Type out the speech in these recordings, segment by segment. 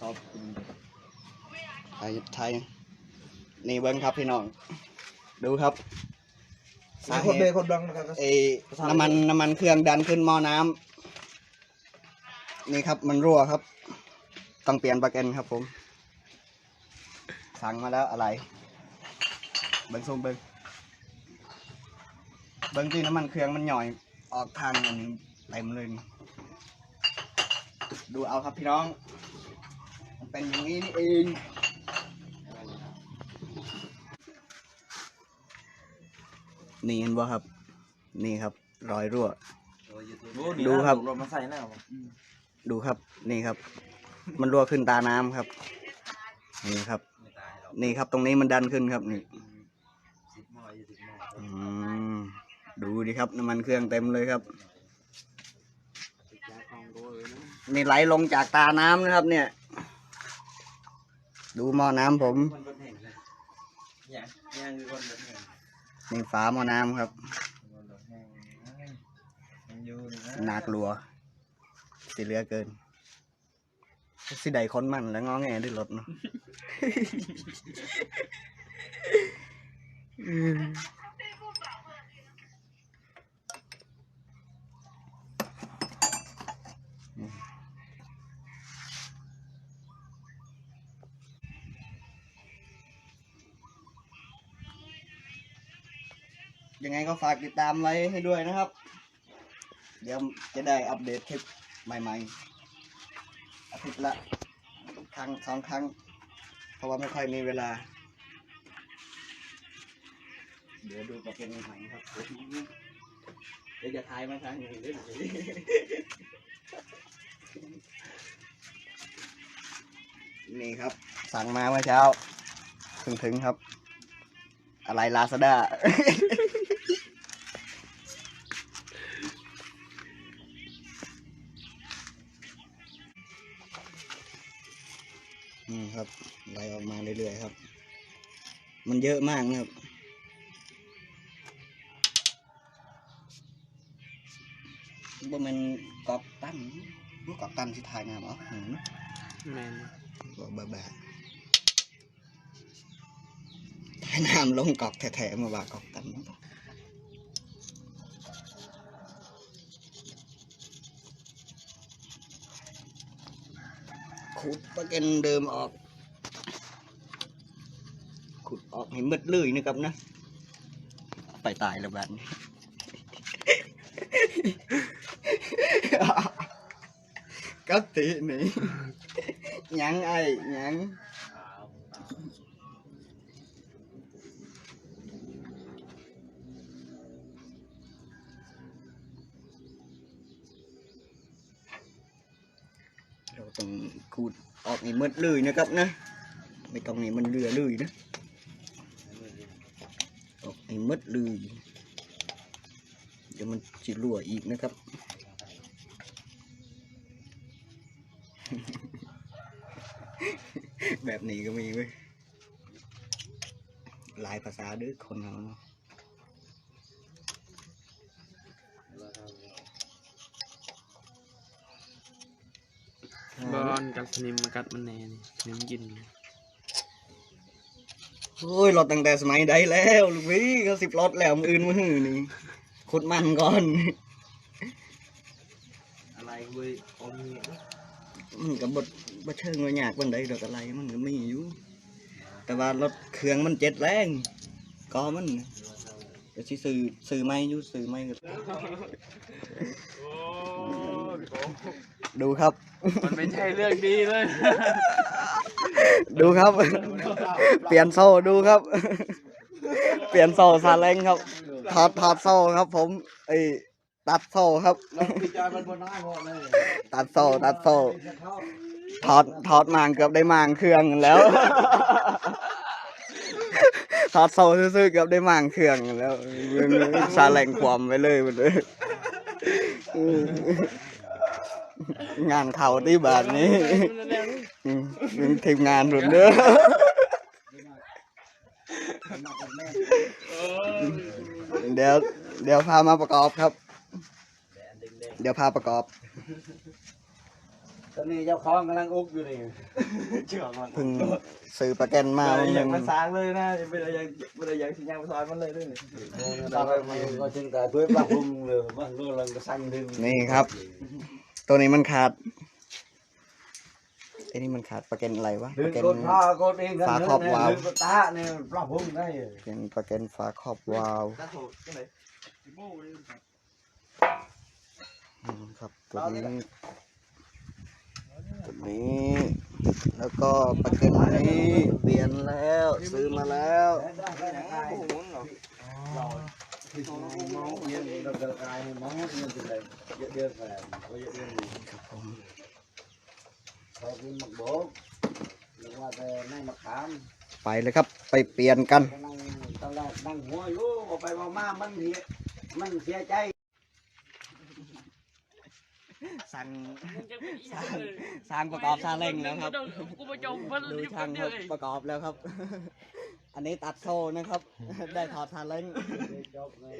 สอบไทยไทยนี่เบิ้งครับพี่น้อง ดูครับสาเหคนเบตุคนดังนะครับเอน้ำมันน้ำมันเครื่องดันขึ้นหม้อน้ำนี่ครับมันรั่วครับ ต้องเปลี่ยนประกันครับผม สั่งมาแล้วอะไร เบิ้งส้มเบิ้งเบิ้งที่น้ำมันเครื่องมันหน่อยออกทางมันเต็มเลยนี่ดูเอาครับพี่น้อง มันเป็นอย่างนี้นี่เองนี่เห็นบ่ครับ นี่ครับ รอยรั่ว ดูครับรถมาใส่หน้าผมดูครับ นี่ครับ มันรั่วขึ้นตาน้ำครับ นี่ครับ นี่ครับ ตรงนี้มันดันขึ้นครับนี่สิบหม้อยี่สิบหม้ออืมดูดิครับน้ำมันเครื่องเต็มเลยครับ นี่ไหลลงจากตาน้ำนะครับ เนี่ย ดูหม้อน้ำผมคนรถแห่งเลยเนี่ยเนี่ยคือคนรถแห่งนี่ฝาหม้อน้ำครับคนรถแห่งมันอยู่นี่นะน่ากลัว สิเหลือเกิน สิใดคนมันแล้วงอแงด้วยรถเนาะ ยังไงก็ฝากติดตามไว้ให้ด้วยนะครับ เดี๋ยวจะได้อัปเดตคลิปใหม่ๆอาทิตย์ละครั้งสองครั้ง เพราะว่าไม่ค่อยมีเวลา เดี๋ยวดูประเป็นใหม่ครับ เดี๋ยวจะทายมาทางอื่นด้วยนี่ครับ สั่งมาเมื่อเช้า ถึงถึงๆครับ อะไรลาซาด้า ออกมาเรื่อยๆครับ มันเยอะมากนะครับ บ่แมันกอกตันบ่กอกตันสิทายงามเอ๋อหืมแมนบ่บ้าบ้าทายน้ำลงกอกแท้ๆมาว่ากอกตันขุดประกันเดิมออก ขุดออกให้มืดเลยนะครับนะ ไปตายแล้วบ้านนี้ก็ตินี่ยังไอ้ยังเราต้องขูดออกให้หมดเลยนะครับนะ ไม่ต้องให้มันเหลือเลยนะ ให้มดเลยเดี๋ยวมันจะรั่วอีกนะครับแบบนี้ก็มีเว้ยหลายภาษาด้อคนเราเนาะบอลกับสนิมมากัดมันแน่นี่สนิมกิน โอ้ยรถตั้งแต่สมัยใดแล้วลูกพี่เขาสิบรถแล้วมืออื่นมือหือนี่ขุดมันก่อน อะไรเว้ยอมเงี้ยมันกับบดบดเชิงว่ายากบันไดดอกอะไรมันก็มีอยู่ แต่ว่ารถเครื่องมันเจ็ดแรงก็มันน่ะเดี๋ยวสิซื้อซื้อไม่อยู่ซื้อไม่ก็ ดูครับ มันไม่ใช่เรื่องดีเลย ดูครับ เปลี่ยนโซ่ดูครับ เปลี่ยนโซ่ซาเล้งครับถอดถอดโซ่ครับ ผมไอ้ตัดโซ่ครับเราปิดจอยมันบนหน้าหมดเลยตัดโซ่ตัดโซ่ถอดถอดมางเกือบได้มางเครื่องแล้วถอดโซ่ซื่อๆเกือบได้มางเครื่องแล้วซาเล้งความไปเลยหมดเลย งานเขาที่บาทนี้อืมเป็นทีมงานหมดเด้อเดี๋ยวเดี๋ยวพามาประกอบครับ เดี๋ยวพาประกอบตอนนี้เจ้าของกำลังอุกอยู่นี่เชื่อมันเพิ่งซื้อประกันมาไม่ได้อยากหมานึ่งสร้างเลยนะไม่ได้อยากไม่ได้อยากสิยังมาสอนมันเลยด้วยนี่ก็จึงแต่ด้วยปลาพุ่มเลยมันรู้ลังก็สั่งดึงนี่ครับ ตัวนี้มันขาดไอ้นี่มันขาดประกันอะไรวะดึปงระกัน กดผ้ากดเองกันฝาดึงครอบวาล์ว ดึงกดตาเนี่ยปลาพุ่มได้เป็นประกันฝาครอบวาล์วถ้าถูกจังได๋อืมครับตัวนี้ตัวนี้ แล้วก็ประกันนี้เปลี่ยนแล้ว ซื้อมาแล้ว ได้ได้ได้โอ้โหเหรอ ที่มองมองเย็นเราเดินกายมองเงินจะได้เยอะเดือนแฝงก็เยอะเดือนครับผมพอกินหมักโบกหรือว่าแต่นั่งมะขามไปเลยครับ ไปเปลี่ยนกันก็นั่งตอนแรกนั่งหัวอยู่บอกไปบอกมามันเสียมันเสียใจสั่งสร้างประกอบซาเล้งแล้วครับกูมาจมมันดูช่างเขาประกอบแล้วครับ อันนี้ตัดโซ่นะครับ ได้ถอดซาเล้งจบเลย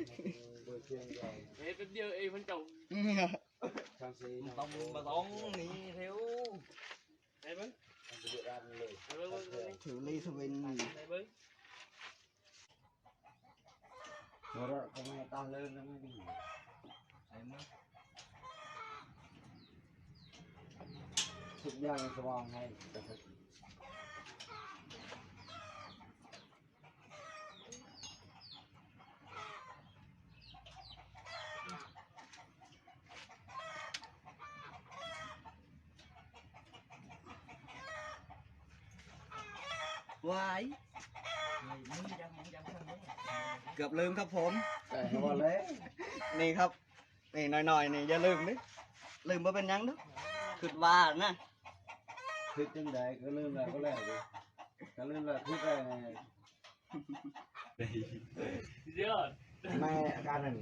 โดยเชียงใหญ่เฮ้ยเป็นเดียวเองมันจมทางซีต้องมาต้องนี่เร็วไหนเบิ้งทางซีรันเลยไหนเบิ้งเบิ้งเบิ้งถือลีสวินไหนเบิ้งรถก็ไม่ต้องเลิกนะไม่ดีทุกอย่างสว่างให้ วายเกือบลืมครับผมแต่หัวเลยนี่ครับ นี่หน่อยๆนี่อย่าลืมดิลืมว่าเป็นหยังเด้อคือว่านะคือจังใดก็ลืมแล้วก็แล้วดิก็ลืมแล้วทุกแรงเดี๋ยวไม่อาการนั่น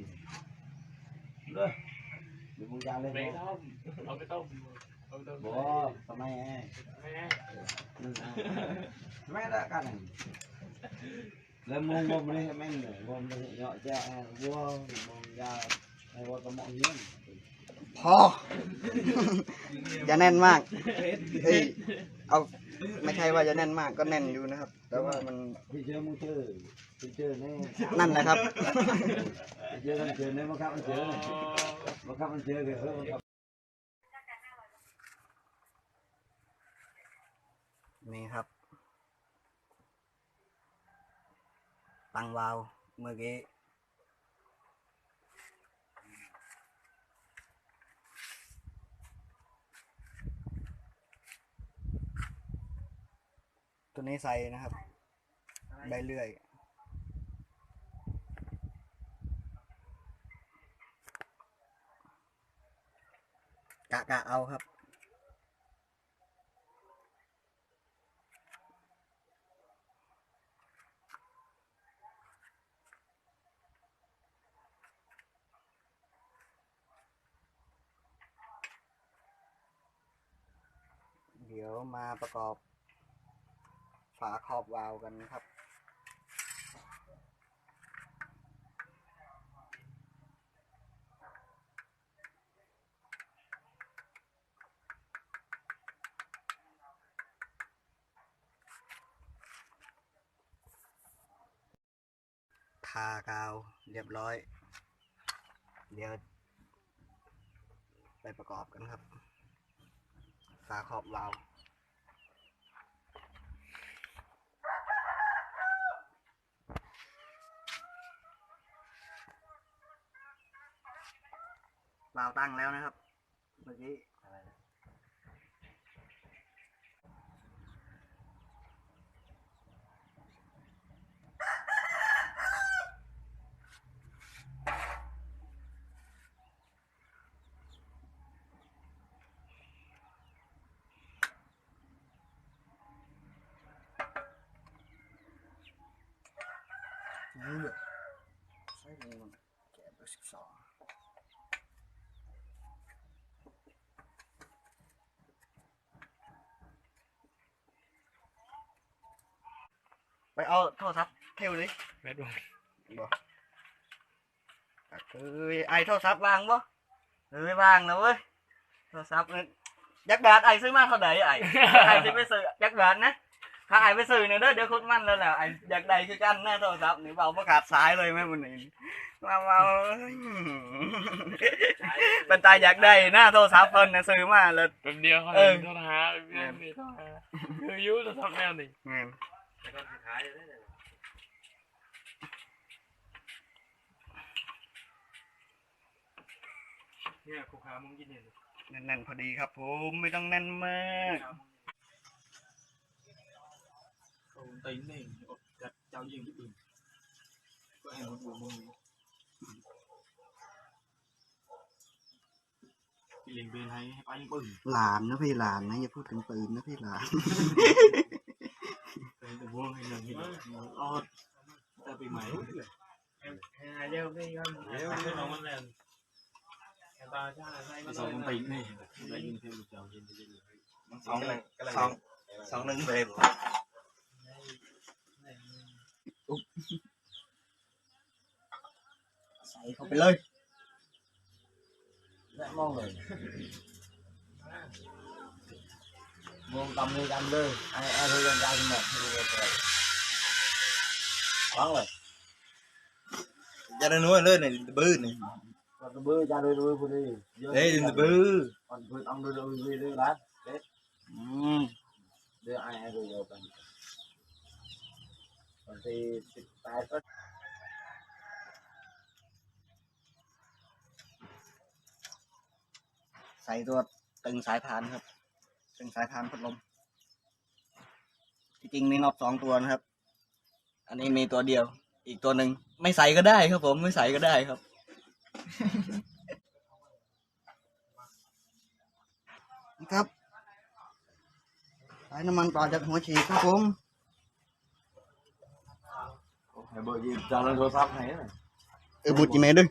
เลยเดี๋ยวมึงจะเล่นไปบ่ต้มเอาไปต้มเอาไปต้ม บ่ทำไมแอแม่ไม่ละกันแล้วมองบ่มันให้แม่นเลยบ่มันเหยาะแจ้แอวัวมองยาไอ้วัวก็มองเงี้ยพออย่าแน่นมากเฮ้ยเอาไม่ใช่ว่าจะแน่นมากก็แน่นอยู่นะครับ แต่ว่ามันพี่เจอมึงเจอพี่เจอแน่นั่นแหละครับพี่เจอกันเจอแน่มาครับมันเจอมาครับมันเจอกันเออมาครับ นี่ครับ ตังวาวเมื่อกี้ตัวนี้ใส่นะครับ ใบเลื่อย กะกะเอาครับ มาประกอบ ฝาครอบวาล์วกันครับทากาวเรียบร้อย เดี๋ยว ไปประกอบกันครับ ฝาครอบวาล์ว วาวตั้งแล้วนะครับ เมื่อกี้นี่เลยใช่เลยมันแกะเบอร์สิบสอง ไปเอาโทรศัพท์เทวดิแม่ดวงบ่คือไอโทรศัพท์วางบ่เออไม่วางแล้วเว้ยโทรศัพท์นี่ยักษ์บาทไอ้ซื้อมาเท่าไหร่ไอ้ไอ้ที่ไปซื้อยักษ์บาทนะถ้าไอ้ไปซื้อเนี่ยเด้อเดี๋ยวคุณมันแล้วแหละไอ้อยากได้คือกันแน่โทรศัพท์นี่เบาประขาดสายเลยแม่บุญนี่มาเมาเป็นตายอยากได้หน้าโทรศัพท์เพิ่นนะซื้อมาแล้วแป๊บเดียวเขาเออโทรหาแป๊บเดียวนี่โทรหาคืออยุ่จะทำแนวนี่ แม่นแล้วก็สุดท้ายจะได้เลยเนี่ยคูขามึงกินเนี่ยแน่นๆพอดีครับผมไม่ต้องแน่นมากโอ้ตีนนี่จัดเจ้ายิงที่อื่นก็ให้หมดหัวมึงพี่เล็งเบนให้ให้ไปยิงปืนหลานนะพี่หลานนะอย่าพูดถึงปืนนะพี่หลาน เป็นแต่วงให้หนึ่งที่ออดแต่ปีใหม่เร็วพี่ครับเร็ วขึ้นเอามันแรงตาจ้าใส่มาสองตีนนี่ได้ยินเสียงลูกเจ้ายินยินสองสองสองหนึ่งเบรใส่เข้าไปเลยได้มองเลยมองตำมือกันเลยไอ้ไอ้เรื่องการหมดที่เราไปฟังเลยจะได้นู้นเลยนี่บื้อนี่ก็ตะบื้อจะดูดูพอดีเฮ้ยบื้อ còn vừa ông đưa đưa đưa đưa lát อืม đưa ai ai đưa đưa còn còn thì thì tài có ใส่ตัวตึงสายพานครับ ตึงสายพานพัดลม ที่จริงมีน็อตสองตัวนะครับ อันนี้มีตัวเดียว อีกตัวหนึ่งไม่ใส่ก็ได้ครับ ผมไม่ใส่ก็ได้ครับนี่ครับสายน้ำมันต่อจากหัวฉีดครับผม Mày bởi vì cho nó số sắp này này เออบุดจีเมด้วย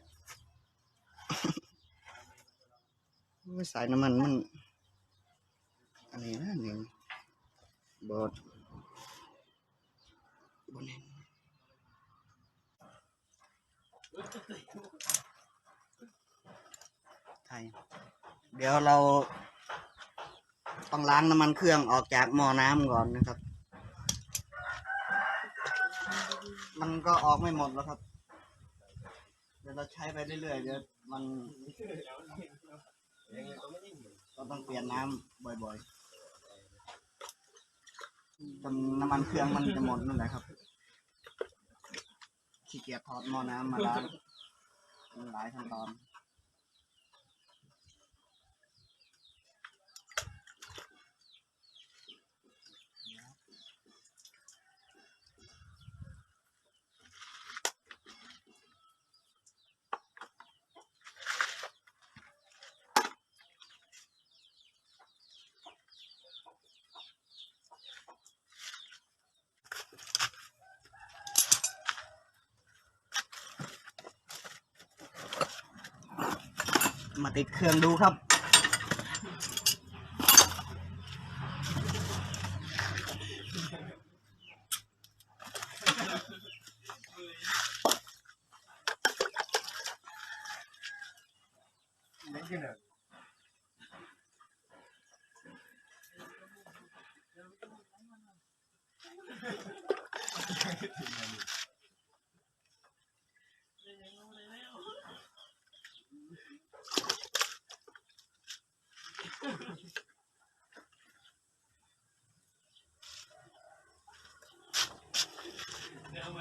ไม่ใส่น้ำมันมัน อันนี้นะหนึ่งบอดบนนี้ใช่เดี๋ยวเรา ต้องล้างน้ำมันเครื่องออกจากหม้อน้ำก่อนนะครับ มันก็ออกไม่หมดแล้วครับ เดี๋ยวเราใช้ไปเรื่อยๆเดี๋ยวมันก็ต้องเปลี่ยนน้ำบ่อยๆ จนน้ำมันเครื่องมันจะหมดนั่นแหละครับขี้เกียจถอดหม้อน้ำมาล้างมันหลายขั้นตอน มาติดเครื่องดูครับดัน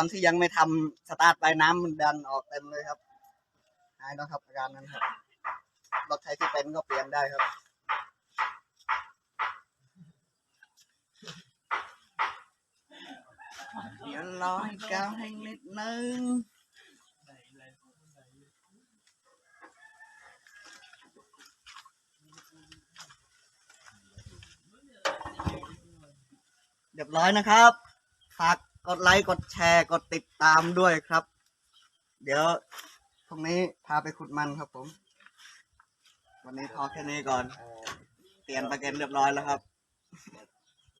อนที่ยังไม่ทำสตาร์ทไปน้ำมันดันออกเต็มเลยครับหายนล้ครับอาการนั้นครับรถไทยที่เป็นก็เปลี่ยนได้ครับเดี๋ยวร้อยเก้าให้นิดนึงเรียบร้อยนะครับฝาก กดไลค์กดแชร์กดติดตามด้วยครับ เดี๋ยวตรุ่งนี้พาไปขุดมันครับผม วันนี้พอแค่นี้ก่อน เปลี่ยนประกันเรียบร้อยแล้วครับ